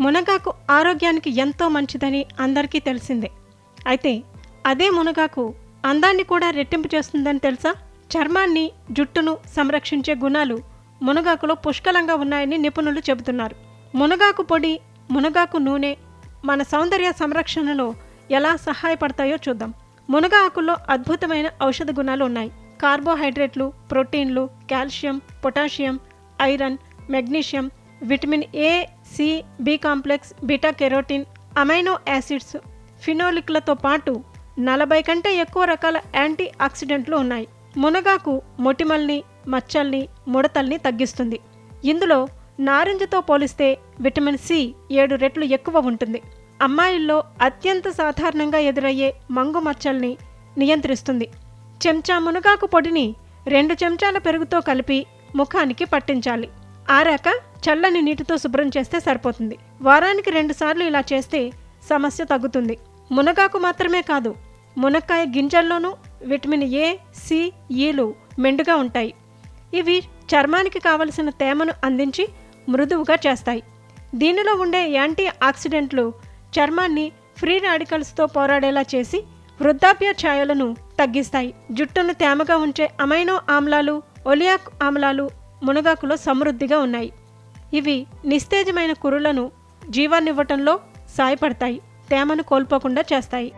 మునగాకు ఆరోగ్యానికి ఎంతో మంచిదని అందరికీ తెలిసిందే. అయితే అదే మునగాకు అందాన్ని కూడా రెట్టింపు చేస్తుందని తెలుసా? చర్మాన్ని జుట్టును సంరక్షించే గుణాలు మునగాకులో పుష్కలంగా ఉన్నాయని నిపుణులు చెబుతున్నారు. మునగాకు పొడి మునగాకు నూనె మన సౌందర్య సంరక్షణలో ఎలా సహాయపడతాయో చూద్దాం. మునగ ఆకుల్లో అద్భుతమైన ఔషధ గుణాలు ఉన్నాయి. కార్బోహైడ్రేట్లు ప్రోటీన్లు calcium potassium iron magnesium vitamin A C B complex beta carotene amino acids ఫినోలిక్లతో పాటు నలభై కంటే ఎక్కువ రకాల యాంటీ ఆక్సిడెంట్లు ఉన్నాయి. మునగాకు మొటిమల్ని మచ్చల్ని ముడతల్ని తగ్గిస్తుంది. ఇందులో నారింజతో పోలిస్తే విటమిన్ సి ఏడు రెట్లు ఎక్కువ ఉంటుంది. అమ్మాయిల్లో అత్యంత సాధారణంగా ఎదురయ్యే మంగు మచ్చల్ని నియంత్రిస్తుంది. చెంచా మునగాకు పొడిని రెండు చెంచాల పెరుగుతో కలిపి ముఖానికి పట్టించాలి. ఆరాక చల్లని నీటితో శుభ్రం చేస్తే సరిపోతుంది. వారానికి రెండుసార్లు ఇలా చేస్తే సమస్య తగ్గుతుంది. మునగాకు మాత్రమే కాదు మునక్కాయ గింజల్లోనూ విటమిన్ ఏ సి e ఈలు మెండుగా ఉంటాయి. ఇవి చర్మానికి కావలసిన తేమను అందించి మృదువుగా చేస్తాయి. దీనిలో ఉండే యాంటీ ఆక్సిడెంట్లు చర్మాన్ని ఫ్రీ రాడికల్స్తో పోరాడేలా చేసి వృద్ధాప్య ఛాయలను తగ్గిస్తాయి. జుట్టును తేమగా ఉంచే అమైనో ఆమ్లాలు ఒలియాక్ ఆమ్లాలు మునగాకులో సమృద్ధిగా ఉన్నాయి. ఇవి నిస్తేజమైన కురులను జీవాన్నివ్వటంలో సాయపడతాయి తేమను కోల్పోకుండా చేస్తాయి.